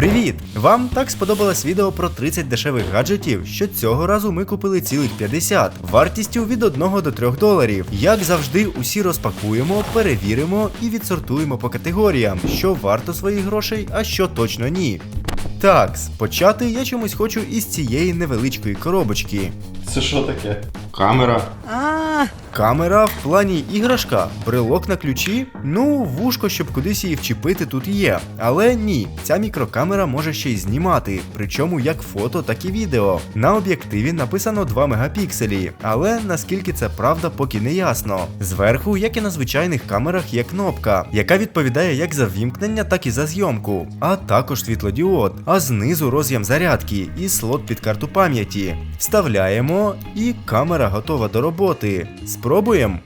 Привіт! Вам так сподобалось відео про 30 дешевих гаджетів, що цього разу ми купили цілих 50, вартістю від 1 до 3 доларів. Як завжди, усі розпакуємо, перевіримо і відсортуємо по категоріям, що варто своїх грошей, а що точно ні. Так, почати я чомусь хочу із цієї невеличкої коробочки. Це що таке? Камера. Камера в плані іграшка, брелок на ключі. Ну, вушко, щоб кудись її вчепити, тут є. Але ні, ця мікрокамера може ще й знімати, причому як фото, так і відео. На об'єктиві написано 2 мегапікселі, але наскільки це правда, поки не ясно. Зверху, як і на звичайних камерах, є кнопка, яка відповідає як за вімкнення, так і за зйомку, а також світлодіод. А знизу роз'єм зарядки і слот під карту пам'яті. Вставляємо, і камера готова до роботи. Спробуємо.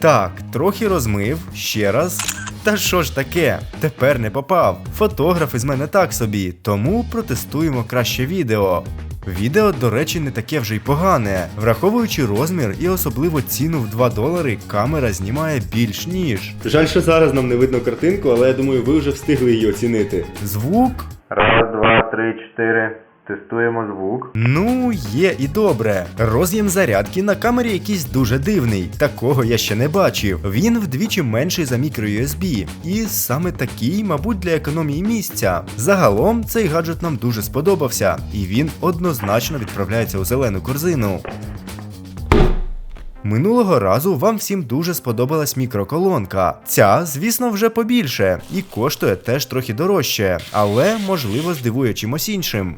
Так, трохи розмив, ще раз. Та що ж таке? Тепер не попав. Фотограф із мене так собі, тому протестуємо краще відео. Відео, до речі, не таке вже й погане. Враховуючи розмір і особливо ціну в 2 долари, камера знімає більш ніж. Жаль, що зараз нам не видно картинку, але я думаю, ви вже встигли її оцінити. Звук Раз, два, три, чотири. Тестуємо звук. Ну, є і добре. Роз'єм зарядки на камері якийсь дуже дивний. Такого я ще не бачив. Він вдвічі менший за microUSB. І саме такий, мабуть, для економії місця. Загалом цей гаджет нам дуже сподобався, і він однозначно відправляється у зелену корзину. Минулого разу вам всім дуже сподобалась мікроколонка. Ця, звісно, вже побільше і коштує теж трохи дорожче, але можливо здивує чимось іншим.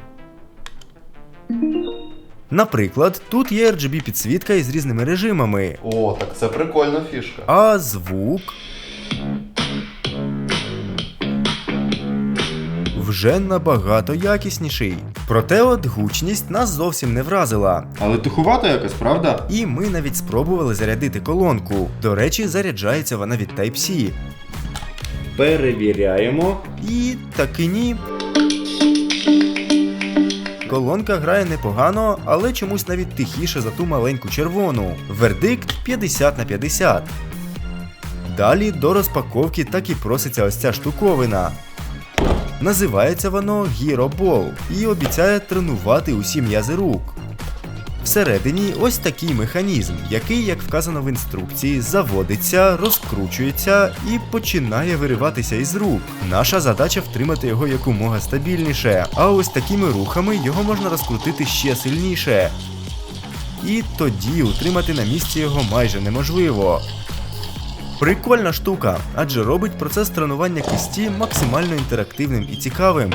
Наприклад, тут є RGB підсвітка із різними режимами, О, так це прикольна фішка. а звук. Вже набагато якісніший. Проте от гучність нас зовсім не вразила. Але тухувато якось, правда? І ми навіть спробували зарядити колонку. До речі, заряджається вона від Type-C. Перевіряємо. І таки ні. Колонка грає непогано, але чомусь навіть тихіше за ту маленьку червону. Вердикт 50 на 50. Далі до розпаковки так і проситься ось ця штуковина. Називається воно Hero Ball і обіцяє тренувати усі м'язи рук. Всередині ось такий механізм, який, як вказано в інструкції, заводиться, розкручується і починає вириватися із рук. Наша задача втримати його якомога стабільніше, а ось такими рухами його можна розкрутити ще сильніше. І тоді утримати на місці його майже неможливо. Прикольна штука, адже робить процес тренування кисті максимально інтерактивним і цікавим.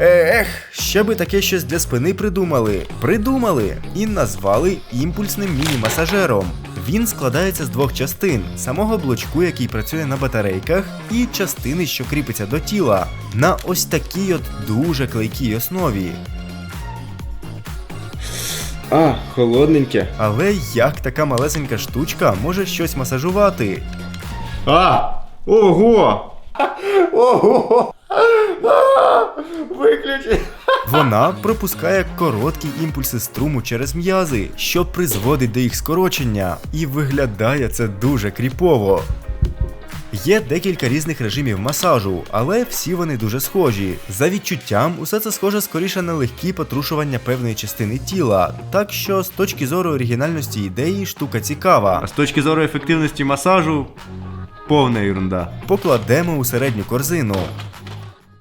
Ех, ще би таке щось для спини придумали. Придумали і назвали імпульсним міні-масажером. Він складається з двох частин: самого блочку, який працює на батарейках, і частини, що кріпиться до тіла, на ось такій от дуже клейкій основі. А, холодненьке. Але як така малесенька штучка може щось масажувати? А! Ого! Ого! Виключи! Вона пропускає короткі імпульси струму через м'язи, що призводить до їх скорочення, і виглядає це дуже кріпово. Є декілька різних режимів масажу, але всі вони дуже схожі. За відчуттям, усе це схоже скоріше на легкі потрушування певної частини тіла. Так що з точки зору оригінальності ідеї штука цікава. А з точки зору ефективності масажу, повна ерунда. покладемо у середню корзину.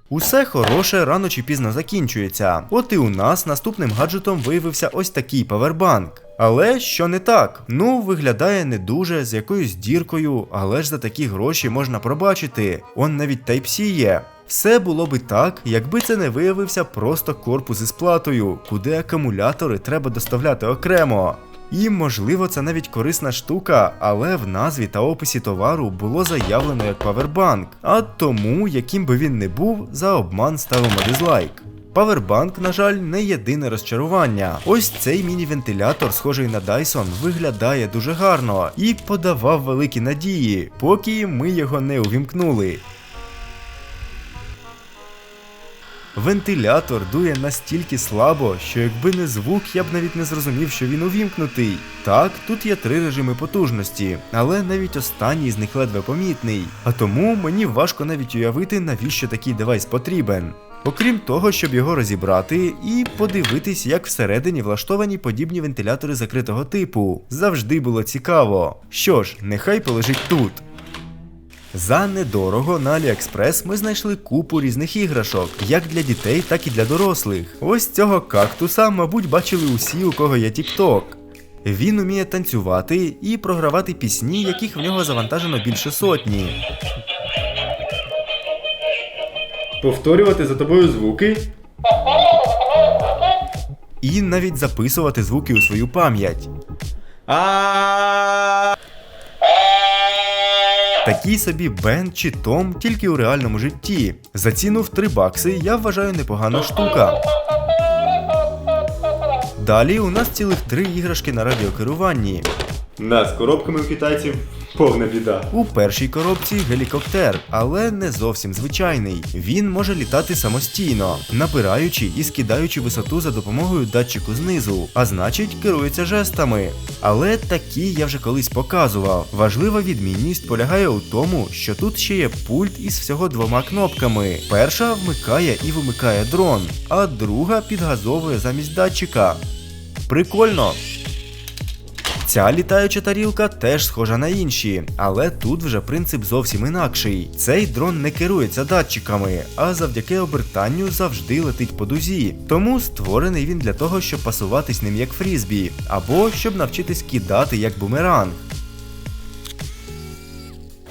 Усе хороше рано чи пізно закінчується. От і у нас наступним гаджетом виявився ось такий павербанк. Але що не так? Ну, виглядає не дуже з якоюсь діркою, але ж за такі гроші можна пробачити. Он навіть Type-C є. Все було би так, якби це не виявився просто корпус із платою, куди акумулятори треба доставляти окремо. І можливо це навіть корисна штука, але в назві та описі товару було заявлено як павербанк, а тому, яким би він не був, за обман ставимо дизлайк. Павербанк, на жаль, не єдине розчарування. Ось цей міні-вентилятор, схожий на Dyson, виглядає дуже гарно і подавав великі надії, поки ми його не увімкнули. Вентилятор дує настільки слабо, що якби не звук, я б навіть не зрозумів, що він увімкнутий. Так, тут є три режими потужності, але навіть останній з них ледве помітний. А тому мені важко навіть уявити, навіщо такий девайс потрібен. Окрім того, щоб його розібрати і подивитись, як всередині влаштовані подібні вентилятори закритого типу. Завжди було цікаво. Що ж, нехай полежить тут. За недорого на AliExpress ми знайшли купу різних іграшок, як для дітей, так і для дорослих. Ось цього кактуса, мабуть, бачили усі, у кого є TikTok. Він уміє танцювати і програвати пісні, яких в нього завантажено більше сотні. Повторювати за тобою звуки. І навіть записувати звуки у свою пам'ять. А Такий собі Бен чи Том тільки у реальному житті. За ціну в 3 бакси я вважаю непогана штука. Далі у нас цілих три іграшки на радіокеруванні. Да, з коробками у китайців повна біда. У першій коробці гелікоптер, але не зовсім звичайний. Він може літати самостійно, набираючи і скидаючи висоту за допомогою датчику знизу, а значить керується жестами. Але такі я вже колись показував. Важлива відмінність полягає у тому, що тут ще є пульт із всього двома кнопками. Перша вмикає і вимикає дрон, а друга підгазовує замість датчика. Прикольно. Ця літаюча тарілка теж схожа на інші, але тут вже принцип зовсім інакший. Цей дрон не керується датчиками, а завдяки обертанню завжди летить по дузі. Тому створений він для того, щоб пасуватись ним як фрізбі, або щоб навчитись кидати як бумеранг.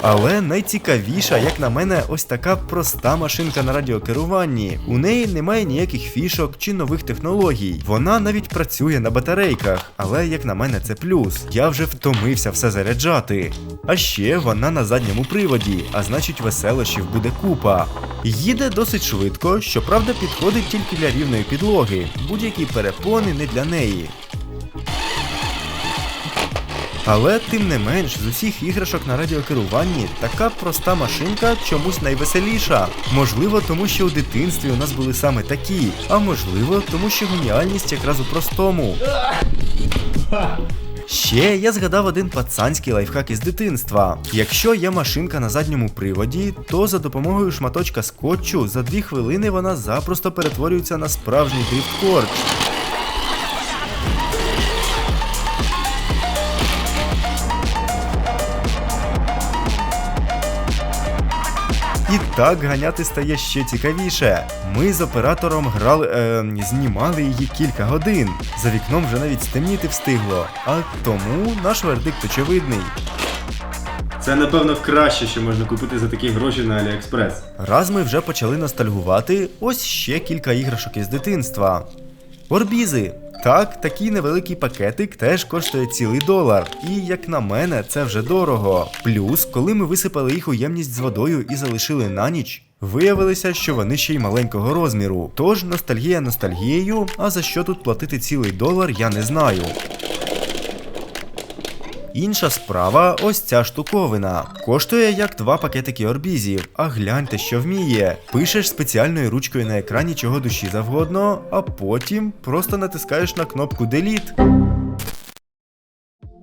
Але найцікавіша, як на мене, ось така проста машинка на радіокеруванні. У неї немає ніяких фішок чи нових технологій. Вона навіть працює на батарейках, але як на мене, це плюс. Я вже втомився все заряджати. А ще вона на задньому приводі, а значить веселощів буде купа. Їде досить швидко, щоправда, підходить тільки для рівної підлоги. Будь-які перепони не для неї. Але тим не менш, з усіх іграшок на радіокеруванні така проста машинка чомусь найвеселіша. Можливо, тому що у дитинстві у нас були саме такі, а можливо, тому що геніальність якраз у простому. Ще я згадав один пацанський лайфхак із дитинства. Якщо є машинка на задньому приводі, то за допомогою шматочка скотчу за дві хвилини вона запросто перетворюється на справжній дрифткорч. І так ганяти стає ще цікавіше. Ми з оператором грали, е, знімали її кілька годин. За вікном вже навіть стемніти встигло. А тому наш вердикт очевидний. Це напевно краще, що можна купити за такі гроші на AliExpress. Раз ми вже почали ностальгувати, ось ще кілька іграшок із дитинства. Орбізи. Так, такий невеликий пакетик теж коштує цілий долар. І як на мене, це вже дорого. Плюс, коли ми висипали їх у ємність з водою і залишили на ніч. Виявилося, що вони ще й маленького розміру. Тож ностальгія ностальгією, а за що тут платити цілий долар, я не знаю. Інша справа ось ця штуковина. Коштує як два пакетики орбізів, а гляньте, що вміє. Пишеш спеціальною ручкою на екрані чого душі завгодно, а потім просто натискаєш на кнопку Delete.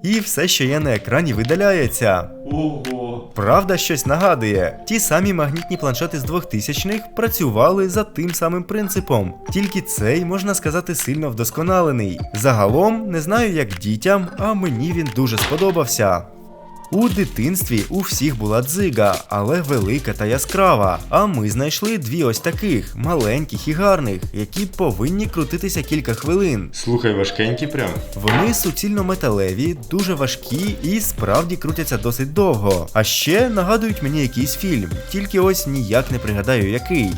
І все, що є на екрані, видаляється. Ого. Правда, щось нагадує. Ті самі магнітні планшети з 2000-х працювали за тим самим принципом. Тільки цей, можна сказати, сильно вдосконалений. Загалом, не знаю як дітям, а мені він дуже сподобався. У дитинстві у всіх була дзига, але велика та яскрава. А ми знайшли дві ось таких, маленьких і гарних, які повинні крутитися кілька хвилин. Слухай, важкенькі прям. Вони суцільно металеві, дуже важкі і справді крутяться досить довго. А ще нагадують мені якийсь фільм, тільки ось ніяк не пригадаю який.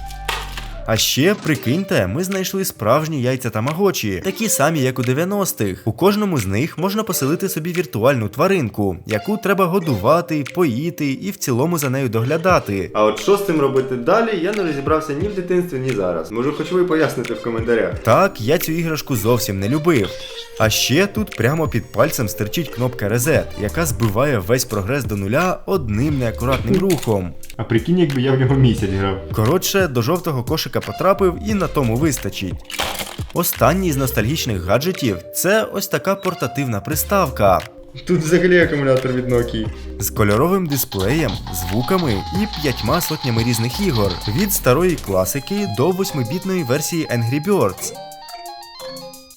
А ще, прикиньте, ми знайшли справжні яйця тамагочі, такі самі, як у 90-х. У кожному з них можна поселити собі віртуальну тваринку, яку треба годувати, поїти і в цілому за нею доглядати. А от що з цим робити далі, я не розібрався ні в дитинстві, ні зараз. Можу хоч ви пояснити в коментарях. Так, я цю іграшку зовсім не любив. А ще тут прямо під пальцем стирчить кнопка Reset, яка збиває весь прогрес до нуля одним неакуратним рухом. А прикинь, якби я в нього місяць грав. Коротше, до жовтого кошика потрапив і на тому вистачить. Останній з ностальгічних гаджетів це ось така портативна приставка Тут взагалі акумулятор від Nokia. з кольоровим дисплеєм, звуками і п'ятьма сотнями різних ігор від старої класики до 8-бітної версії Angry Birds.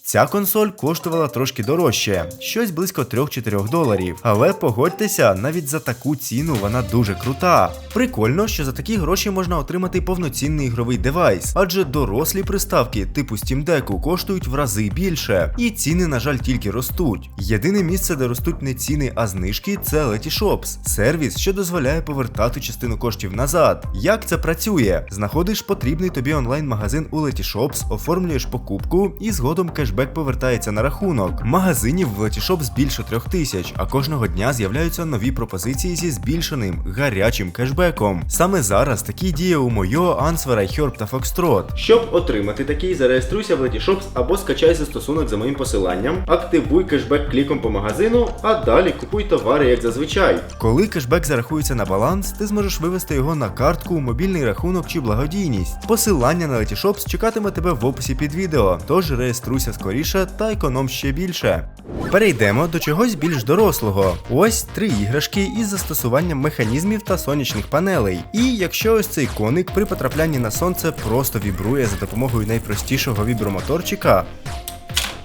Ця консоль коштувала трошки дорожче, щось близько 3-4 доларів. Але погодьтеся, навіть за таку ціну вона дуже крута. Прикольно, що за такі гроші можна отримати повноцінний ігровий девайс, адже дорослі приставки типу Steam Deck коштують в рази більше, і ціни, на жаль, тільки ростуть. Єдине місце, де ростуть не ціни, а знижки, це Letyshops, сервіс, що дозволяє повертати частину коштів назад. Як це працює? Знаходиш потрібний тобі онлайн-магазин у Letyshops, оформлюєш покупку і згодом кешбек повертається на рахунок. Магазинів в Letyshops більше трьох тисяч, а кожного дня з'являються нові пропозиції зі збільшеним гарячим кешбеком. Саме зараз такі діє у Мойо, Ансвера, Herb та Foxtrot. Щоб отримати такий, зареєструйся в Letyshops або скачай застосунок за моїм посиланням, активуй кешбек кліком по магазину, а далі купуй товари як зазвичай. Коли кешбек зарахується на баланс, ти зможеш вивести його на картку, мобільний рахунок чи благодійність. Посилання на Letyshops чекатиме тебе в описі під відео, тож реєструйся скоріше та економ ще більше. Перейдемо до чогось більш дорослого. Ось три іграшки із застосуванням механізмів та сонячних панелей. І якщо ось цей коник при потраплянні на сонце просто вібрує за допомогою найпростішого вібромоторчика,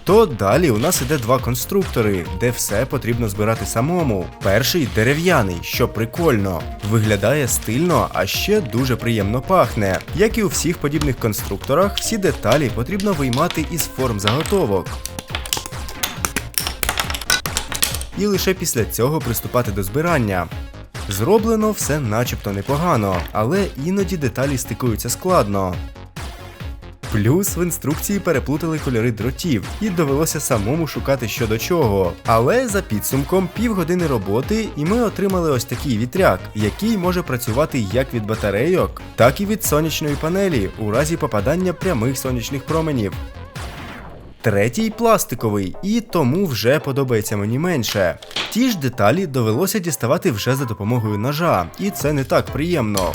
то далі у нас іде два конструктори, де все потрібно збирати самому. Перший дерев'яний, що прикольно, виглядає стильно, а ще дуже приємно пахне. Як і у всіх подібних конструкторах, всі деталі потрібно виймати із форм заготовок. І лише після цього приступати до збирання. Зроблено все начебто непогано, але іноді деталі стикуються складно. Плюс в інструкції переплутали кольори дротів, і довелося самому шукати що до чого. Але за підсумком півгодини роботи, і ми отримали ось такий вітряк, який може працювати як від батарейок, так і від сонячної панелі у разі попадання прямих сонячних променів. Третій пластиковий, і тому вже подобається мені менше. Ті ж деталі довелося діставати вже за допомогою ножа, і це не так приємно.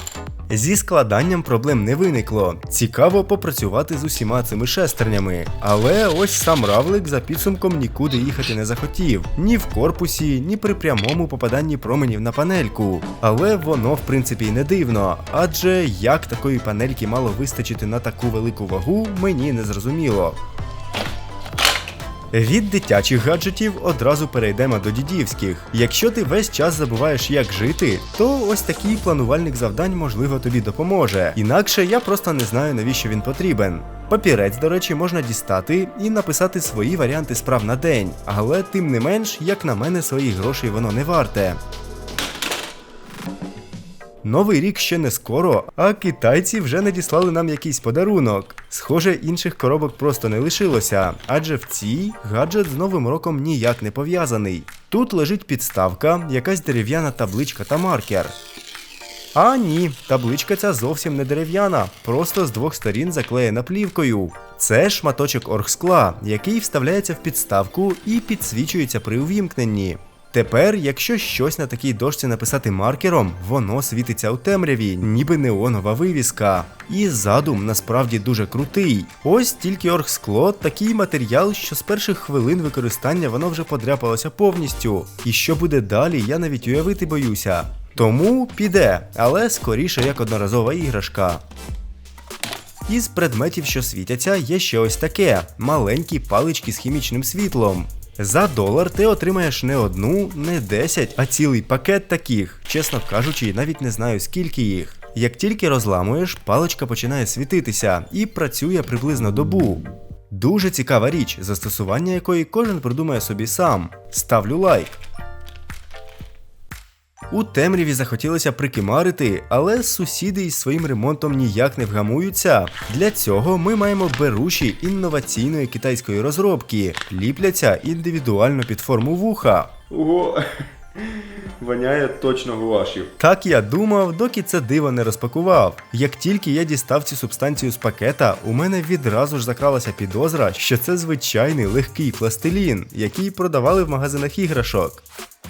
Зі складанням проблем не виникло. Цікаво попрацювати з усіма цими шестернями. Але ось сам равлик за підсумком нікуди їхати не захотів. Ні в корпусі, ні при прямому попаданні променів на панельку. Але воно в принципі й не дивно. Адже як такої панельки мало вистачити на таку велику вагу, мені не зрозуміло. Від дитячих гаджетів одразу перейдемо до дідівських. Якщо ти весь час забуваєш, як жити, то ось такий планувальник завдань можливо тобі допоможе. Інакше я просто не знаю, навіщо він потрібен. Папірець, до речі, можна дістати і написати свої варіанти справ на день, але тим не менш, як на мене, своїх грошей воно не варте. Новий рік ще не скоро, а китайці вже надіслали нам якийсь подарунок. Схоже, інших коробок просто не лишилося, адже в цій гаджет з Новим роком ніяк не пов'язаний. Тут лежить підставка, якась дерев'яна табличка та маркер. А ні, табличка ця зовсім не дерев'яна, просто з двох сторін заклеєна плівкою. Це шматочок оргскла, який вставляється в підставку і підсвічується при увімкненні. Тепер, якщо щось на такій дошці написати маркером, воно світиться у темряві, ніби неонова вивіска. І задум насправді дуже крутий. Ось тільки оргскло такий матеріал, що з перших хвилин використання воно вже подряпалося повністю. І що буде далі, я навіть уявити боюся. Тому піде, але скоріше як одноразова іграшка. Із предметів, що світяться, є ще ось таке: маленькі палички з хімічним світлом. За долар ти отримаєш не одну, не 10, а цілий пакет таких. Чесно кажучи, навіть не знаю скільки їх. Як тільки розламуєш, паличка починає світитися і працює приблизно добу. Дуже цікава річ, застосування якої кожен придумає собі сам. Ставлю лайк. У темряві захотілося прикимарити, але сусіди із своїм ремонтом ніяк не вгамуються. Для цього ми маємо беруші інноваційної китайської розробки, ліпляться індивідуально під форму вуха. Ого, воняє точно гуашів. Так я думав, доки це диво не розпакував. Як тільки я дістав цю субстанцію з пакета, у мене відразу ж закралася підозра, що це звичайний легкий пластилін, який продавали в магазинах іграшок.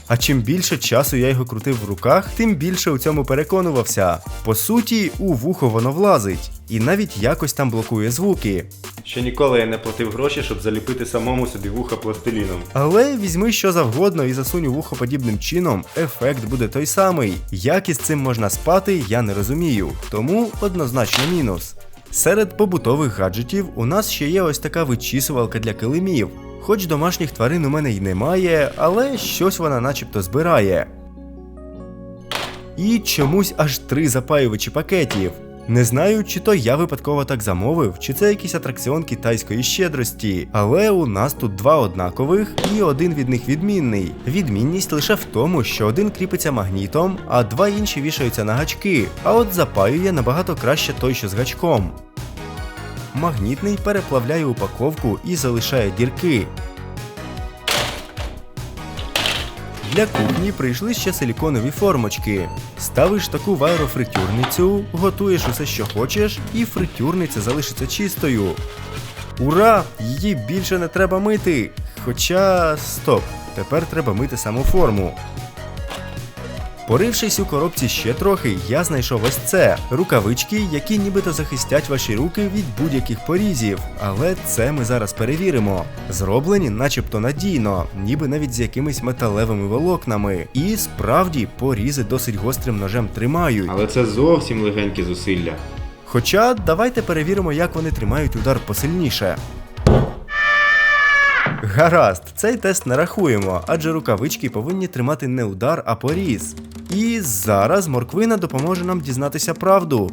А чим більше часу я його крутив в руках, тим більше у цьому переконувався. По суті, у вухо воно влазить, і навіть якось там блокує звуки. Ще ніколи я не платив гроші, щоб заліпити самому собі вуха пластиліном. Але візьми що завгодно і засунь у вухо подібним чином, ефект буде той самий. Як із цим можна спати, я не розумію, тому однозначно мінус. Серед побутових гаджетів у нас ще є ось така вичісувалка для килимів. Хоч домашніх тварин у мене й немає, але щось вона начебто збирає. І чомусь аж три запаювачі пакетів. Не знаю, чи то я випадково так замовив, чи це якийсь атракціон китайської щедрості. Але у нас тут два однакових і один від них відмінний. Відмінність лише в тому, що один кріпиться магнітом, а два інші вішаються на гачки. А от запаює набагато краще той, що з гачком. Магнітний переплавляє упаковку і залишає дірки. Для кухні прийшли ще силіконові формочки. Ставиш таку в аерофритюрницю, готуєш усе, що хочеш, і фритюрниця залишиться чистою. Ура! Її більше не треба мити. Хоча стоп, тепер треба мити саму форму. Порившись у коробці ще трохи, я знайшов ось це рукавички, які нібито захистять ваші руки від будь-яких порізів. Але це ми зараз перевіримо. Зроблені начебто надійно, ніби навіть з якимись металевими волокнами. І справді порізи досить гострим ножем тримають. Але це зовсім легенькі зусилля. Хоча давайте перевіримо, як вони тримають удар посильніше. Гаразд, цей тест не рахуємо, адже рукавички повинні тримати не удар, а поріз. І зараз морквина допоможе нам дізнатися правду.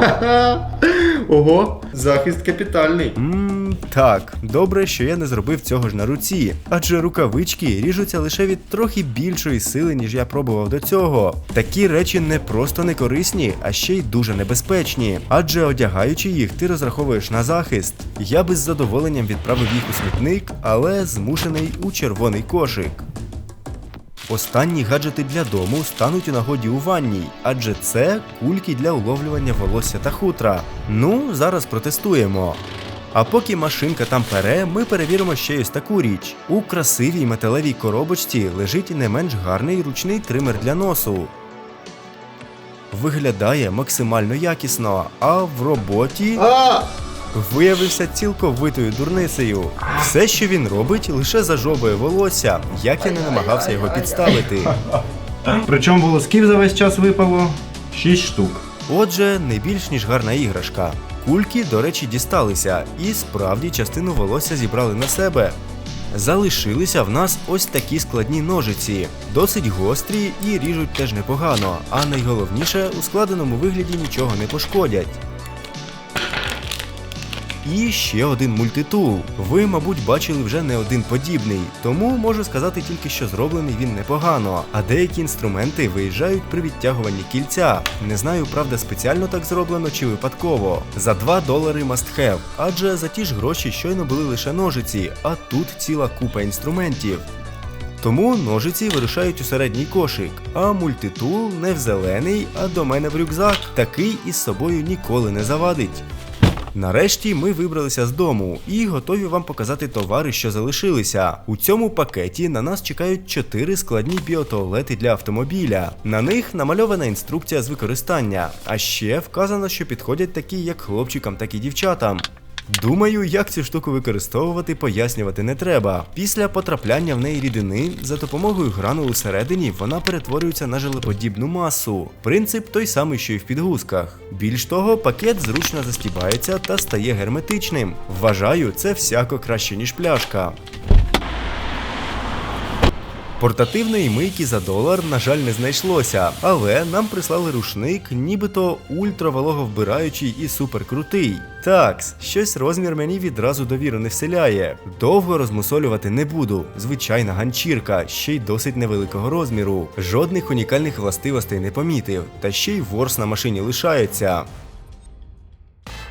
Ого, захист капітальний. Ммм, так, добре, що я не зробив цього ж на руці, адже рукавички ріжуться лише від трохи більшої сили, ніж я пробував до цього. Такі речі не просто не корисні, а ще й дуже небезпечні. Адже одягаючи їх, ти розраховуєш на захист. Я би з задоволенням відправив їх у смітник, але змушений у червоний кошик. Останні гаджети для дому стануть у нагоді у ванній, адже це кульки для уловлювання волосся та хутра. Ну, зараз протестуємо. А поки машинка там пере, ми перевіримо ще ось таку річ. У красивій металевій коробочці лежить не менш гарний ручний тример для носу. Виглядає максимально якісно, а в роботі! Виявився цілковитою дурницею. Все, що він робить, лише зажовує волосся, як я не намагався його підставити. Причому волосків за весь час випало 6 штук. Отже, не більш ніж гарна іграшка. Кульки, до речі, дісталися, і справді частину волосся зібрали на себе. Залишилися в нас ось такі складні ножиці, досить гострі і ріжуть теж непогано, а найголовніше у складеному вигляді нічого не пошкодять. І ще один мультитул. Ви, мабуть, бачили вже не один подібний, тому можу сказати тільки, що зроблений він непогано. А деякі інструменти виїжджають при відтягуванні кільця. Не знаю, правда, спеціально так зроблено чи випадково. За 2 долари must have, адже за ті ж гроші щойно були лише ножиці, а тут ціла купа інструментів. Тому ножиці вирушають у середній кошик, а мультитул не в зелений, а до мене в рюкзак. Такий із собою ніколи не завадить. Нарешті ми вибралися з дому і готові вам показати товари, що залишилися. У цьому пакеті на нас чекають чотири складні біотуалети для автомобіля. На них намальована інструкція з використання, а ще вказано, що підходять такі як хлопчикам, так і дівчатам. Думаю, як цю штуку використовувати, пояснювати не треба. Після потрапляння в неї рідини за допомогою гранул усередині вона перетворюється на желеподібну масу. Принцип той самий, що й в підгузках. Більш того, пакет зручно застібається та стає герметичним. Вважаю, це всяко краще, ніж пляшка. Портативної мийки за долар, на жаль, не знайшлося, але нам прислали рушник, нібито ультравологовбираючий і суперкрутий. Такс, щось розмір мені відразу довіру не вселяє. Довго розмусолювати не буду. Звичайна ганчірка, ще й досить невеликого розміру. Жодних унікальних властивостей не помітив, та ще й ворс на машині лишається.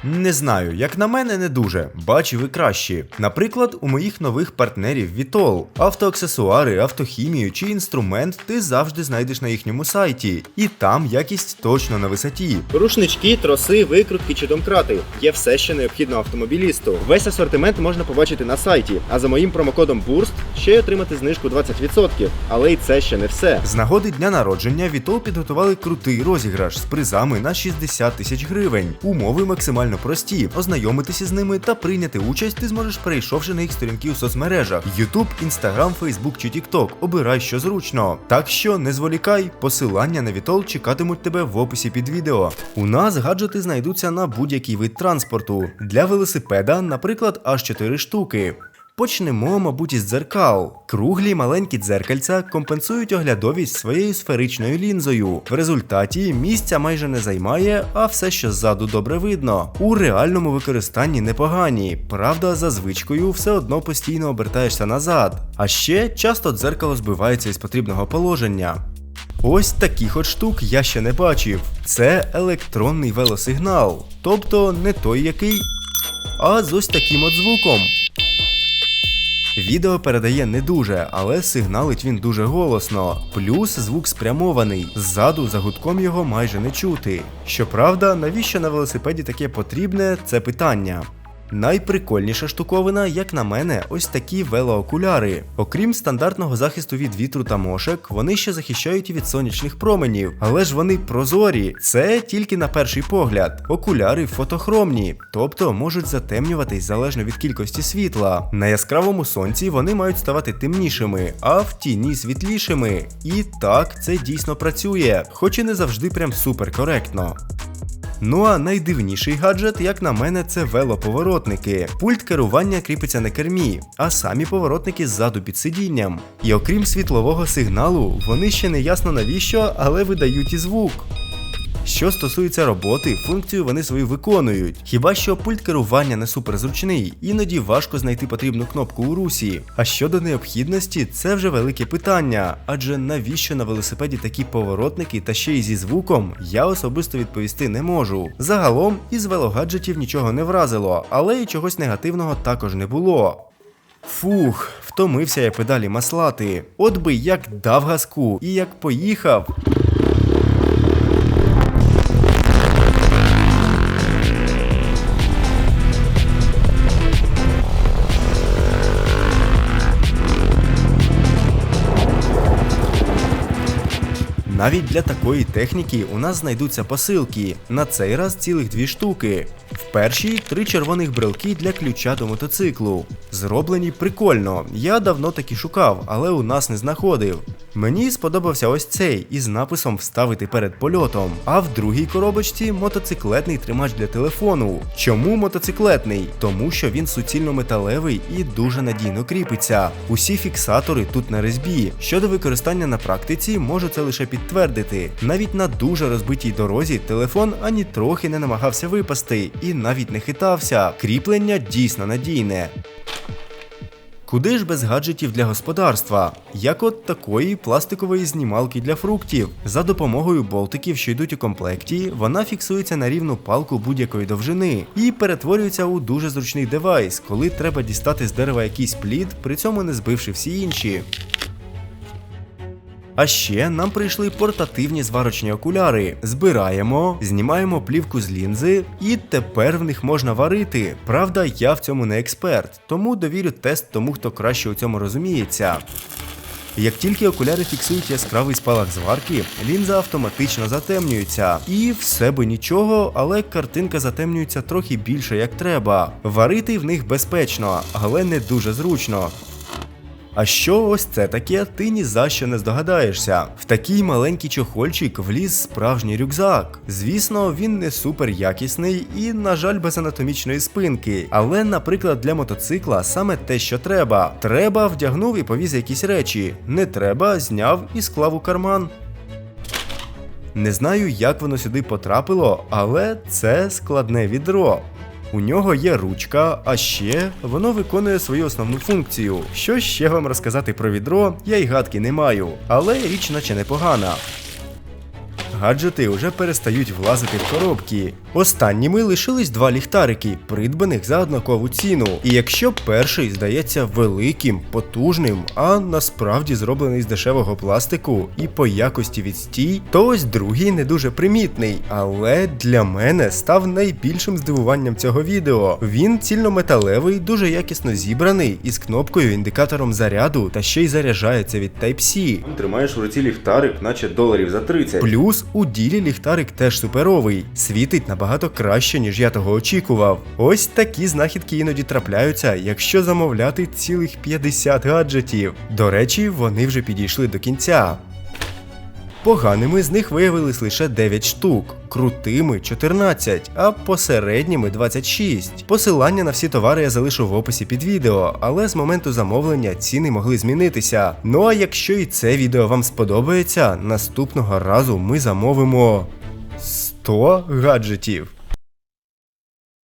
Не знаю, як на мене, не дуже. Бачив і кращі. Наприклад, у моїх нових партнерів Vitol. Автоаксесуари, автохімію чи інструмент ти завжди знайдеш на їхньому сайті, і там якість точно на висоті. Рушнички, троси, викрутки чи домкрати. Є все, що необхідно автомобілісту. Весь асортимент можна побачити на сайті, а за моїм промокодом BURST ще й отримати знижку 20%. Але й це ще не все. З нагоди дня народження Vitol підготували крутий розіграш з призами на 60 тисяч гривень. Умови максимально прості. Ознайомитися з ними та прийняти участь ти зможеш перейшовши на їх сторінки у соцмережах: YouTube, Instagram, Facebook чи TikTok. Обирай, що зручно. Так що не зволікай, посилання на Вітол чекатимуть тебе в описі під відео. У нас гаджети знайдуться на будь-який вид транспорту. Для велосипеда, наприклад, аж 4 штуки. Почнемо, мабуть, із дзеркал. Круглі маленькі дзеркальця компенсують оглядовість своєю сферичною лінзою. В результаті місця майже не займає, а все, що ззаду добре видно. У реальному використанні непогані. Правда, за звичкою все одно постійно обертаєшся назад. А ще часто дзеркало збивається із потрібного положення. Ось таких от штук я ще не бачив. Це електронний велосигнал, тобто не той який, а з ось таким от звуком. Відео передає не дуже, але сигналить він дуже голосно. Плюс звук спрямований. Ззаду за гудком його майже не чути. Щоправда, навіщо на велосипеді таке потрібне, це питання. Найприкольніша штуковина, як на мене, ось такі велоокуляри. Окрім стандартного захисту від вітру та мошек, вони ще захищають від сонячних променів, але ж вони прозорі. Це тільки на перший погляд. Окуляри фотохромні, тобто можуть затемнюватись залежно від кількості світла. На яскравому сонці вони мають ставати темнішими, а в тіні світлішими. І так, це дійсно працює, хоч і не завжди прям супер коректно. Ну а найдивніший гаджет, як на мене, це велоповоротники. Пульт керування кріпиться на кермі, а самі поворотники ззаду під сидінням. І окрім світлового сигналу, вони ще не ясно навіщо, але видають і звук. Що стосується роботи, функцію вони свою виконують. Хіба що пульт керування не суперзручний, іноді важко знайти потрібну кнопку у русі. А щодо необхідності, це вже велике питання. Адже навіщо на велосипеді такі поворотники та ще й зі звуком, я особисто відповісти не можу. Загалом із велогаджетів нічого не вразило, але й чогось негативного також не було. Фух, втомився я педалі маслати. От би як дав газку і як поїхав. Навіть для такої техніки у нас знайдуться посилки. На цей раз цілих дві штуки. В першій три червоних брелки для ключа до мотоциклу. Зроблені прикольно. Я давно такі шукав, але у нас не знаходив. Мені сподобався ось цей із написом Вставити перед польотом. А в другій коробочці мотоциклетний тримач для телефону. Чому мотоциклетний? Тому що він суцільно металевий і дуже надійно кріпиться. Усі фіксатори тут на резьбі. Щодо використання на практиці, можу це лише підтвердити. Навіть на дуже розбитій дорозі телефон ані трохи не намагався випасти і навіть не хитався. Кріплення дійсно надійне. Куди ж без гаджетів для господарства? Як от такої пластикової знімалки для фруктів. За допомогою болтиків, що йдуть у комплекті, вона фіксується на рівну палку будь-якої довжини і перетворюється у дуже зручний девайс, коли треба дістати з дерева якийсь плід, при цьому не збивши всі інші. А ще нам прийшли портативні зварочні окуляри. Збираємо, знімаємо плівку з лінзи, і тепер в них можна варити. Правда, я в цьому не експерт, тому довірю тест тому, хто краще у цьому розуміється. Як тільки окуляри фіксують яскравий спалах зварки, лінза автоматично затемнюється. І все би нічого, але картинка затемнюється трохи більше як треба. Варити в них безпечно, але не дуже зручно. А що ось це таке, ти ні за що не здогадаєшся. В такий маленький чохольчик вліз справжній рюкзак. Звісно, він не супер якісний і, на жаль, без анатомічної спинки. Але, наприклад, для мотоцикла саме те, що треба. Треба, вдягнув і повіз якісь речі. Не треба, зняв і склав у карман. Не знаю, як воно сюди потрапило, але це складне відро. У нього є ручка, а ще воно виконує свою основну функцію. Що ще вам розказати про відро, я й гадки не маю, але річ наче непогана. гаджети вже перестають влазити в коробки. Останніми лишились два ліхтарики, придбаних за однакову ціну. І якщо перший здається великим, потужним, а насправді зроблений з дешевого пластику і по якості відстій, то ось другий не дуже примітний, але для мене став найбільшим здивуванням цього відео. Він цільнометалевий, дуже якісно зібраний, із кнопкою індикатором заряду та ще й заряджається від Type-C. Тримаєш в руці ліхтарик, наче доларів за 30. Плюс у ділі ліхтарик теж суперовий, світить набагато краще, ніж я того очікував. Ось такі знахідки іноді трапляються, якщо замовляти цілих 50 гаджетів. До речі, вони вже підійшли до кінця. Поганими з них виявилось лише 9 штук, крутими 14, а посередніми 26. Посилання на всі товари я залишу в описі під відео, але з моменту замовлення ціни могли змінитися. Ну а якщо і це відео вам сподобається, наступного разу ми замовимо 100 гаджетів.